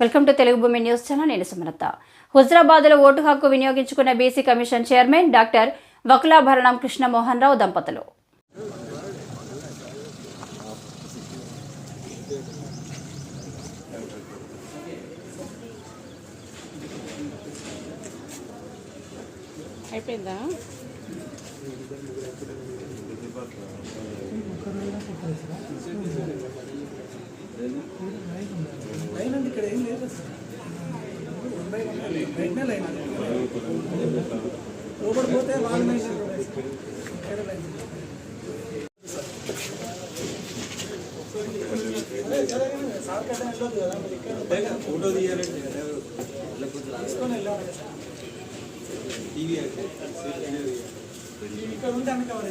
Welcome to Telugu భూమి news channel నేను సుమలత. హుజరాబాద్లో ఓటు హక్కు వినియోగించుకున్న BC commission chairman doctor Vakulabharanam Krishnamohan Rao దంపతులు. అయిపోయిందా? లైన్ అండి ఇక్కడ ఏం లేదు సార్ బయటనే లైన్ ఉంది. లోపల పోతే వాళ్ళ ఫోటో తీయాలంటే తీసుకొని వెళ్ళాలి ఇక్కడ ఉంటే కావాలి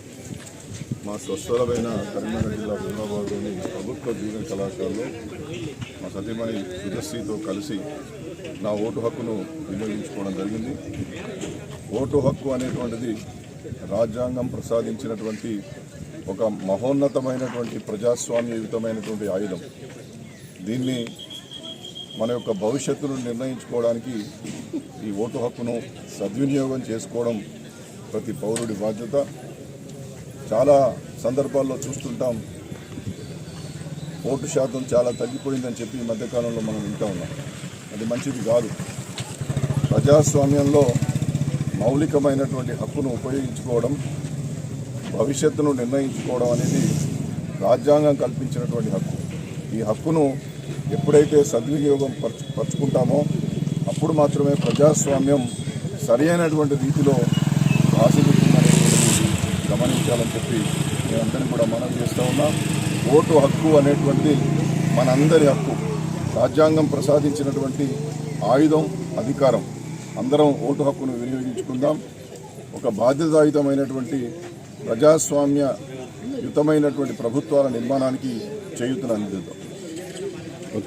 మా స్వస్థలమైన కరీంనగర్ జిల్లా హుజరాబాద్లోని ప్రభుత్వ జీవన కళాశాలలో మా సతీమణి సుజశ్రీతో కలిసి నా ఓటు హక్కును వినియోగించుకోవడం జరిగింది. ఓటు హక్కు అనేటువంటిది రాజ్యాంగం ప్రసాదించినటువంటి ఒక మహోన్నతమైనటువంటి ప్రజాస్వామ్యయుతమైనటువంటి ఆయుధం. దీన్ని మన యొక్క భవిష్యత్తును నిర్ణయించుకోవడానికి ఈ ఓటు హక్కును సద్వినియోగం చేసుకోవడం ప్రతి పౌరుడి బాధ్యత. చాలా సందర్భాల్లో చూస్తుంటాం. ఓటు శాతం చాలా తగ్గిపోయిందని చెప్పి ఈ మధ్యకాలంలో మనం వింటా ఉన్నాం. అది మంచిది కాదు. ప్రజాస్వామ్యంలో మౌలికమైనటువంటి హక్కును ఉపయోగించుకోవడం భవిష్యత్తును నిర్ణయించుకోవడం అనేది రాజ్యాంగం కల్పించినటువంటి హక్కు. ఈ హక్కును ఎప్పుడైతే సద్వినియోగం పరచు పరుచుకుంటామో అప్పుడు మాత్రమే ప్రజాస్వామ్యం సరి అయినటువంటి రీతిలో గమనించాలని చెప్పి మేమందరం కూడా మనం చేస్తూ ఉన్నాం. ఓటు హక్కు అనేటువంటి మనందరి హక్కు. రాజ్యాంగం ప్రసాదించినటువంటి ఆయుధం అధికారం. అందరం ఓటు హక్కును వినియోగించుకుందాం. ఒక బాధ్యతాయుతమైనటువంటి ప్రజాస్వామ్య యుతమైనటువంటి ప్రభుత్వాల నిర్మాణానికి చేయూతను అందిద్దాం